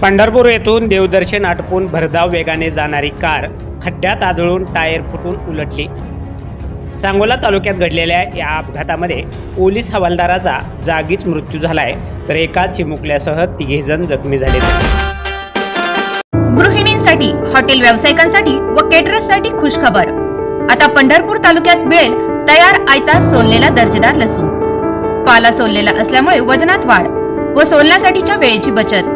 पंढरपूर येथून देवदर्शन आटपून भरधाव वेगाने जाणारी कार खड्ड्यात आदळून टायर फुटून उलटली. सांगोला तालुक्यात घडलेल्या या अपघातामध्ये पोलीस हवालदाराचा जागीच मृत्यू झालाय तर एका चिमुकल्यासह तिघेजण जखमी झाले. गृहिणींसाठी हॉटेल व्यावसायिकांसाठी व केटरर्ससाठी खुशखबर. आता पंढरपूर तालुक्यात मिळेल तयार आयता सोललेला दर्जेदार लसूण. पाला सोललेला असल्यामुळे वजनात वाढ व सोलण्यासाठीच्या वेळेची बचत.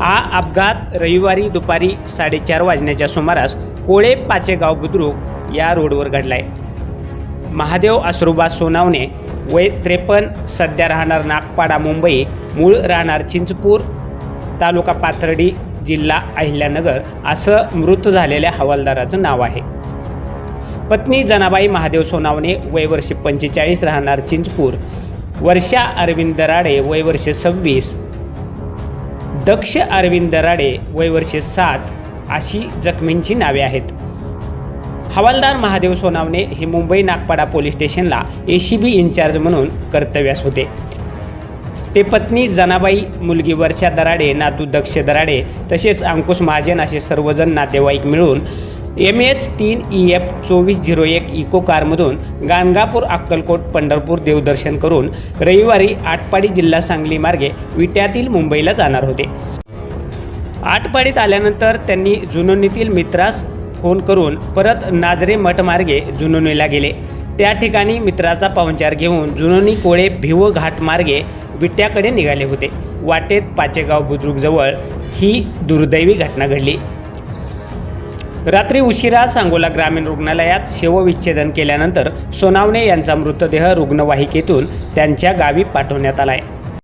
हा अपघात रविवारी दुपारी साडेचार वाजण्याच्या सुमारास कोळे पाचेगाव बुद्रुक या रोडवर घडलाय. महादेव आसरुबा सोनावणे वय त्रेपन्न सध्या राहणार नागपाडा मुंबई मूळ राहणार चिंचपूर तालुका पाथर्डी जिल्हा अहिल्यानगर असं मृत झालेल्या हवालदाराचं नाव आहे. पत्नी जनाबाई महादेव सोनावणे वय वर्षे पंचेचाळीस राहणार चिंचपूर. वर्षा अरविंद दराडे वय वर्षे सव्वीस दक्ष अरविंद दराडे वय वर्षे सात अशी जखमींची नावे आहेत. हवालदार महादेव सोनावणे हे मुंबई नागपाडा पोलीस स्टेशनला ए सी बी इन्चार्ज म्हणून कर्तव्यास होते. ते पत्नी जनाबाई मुलगी वर्षा दराडे नातू दक्ष दराडे तसेच अंकुश महाजन असे सर्वजण नातेवाईक मिळून एम एच तीन ई एफ चोवीस झिरो एक इको कारमधून गाणगापूर अक्कलकोट पंढरपूर देवदर्शन करून रविवारी आटपाडी जिल्हा सांगली मार्गे विट्यातील मुंबईला जाणार होते. आटपाडीत आल्यानंतर त्यांनी जुनोनीतील मित्रास फोन करून परत नाजरे मठमार्गे जुनोनीला गेले. त्या ठिकाणी मित्राचा पाहुणचार घेऊन जुनोनी कोळे भिव घाट मार्गे विट्याकडे निघाले होते. वाटेत पाचेगाव बुद्रुकजवळ ही दुर्दैवी घटना घडली. रात्री उशिरा सांगोला ग्रामीण रुग्णालयात शवविच्छेदन केल्यानंतर सोनावणे यांचा मृतदेह रुग्णवाहिकेतून त्यांच्या गावी पाठवण्यात आला आहे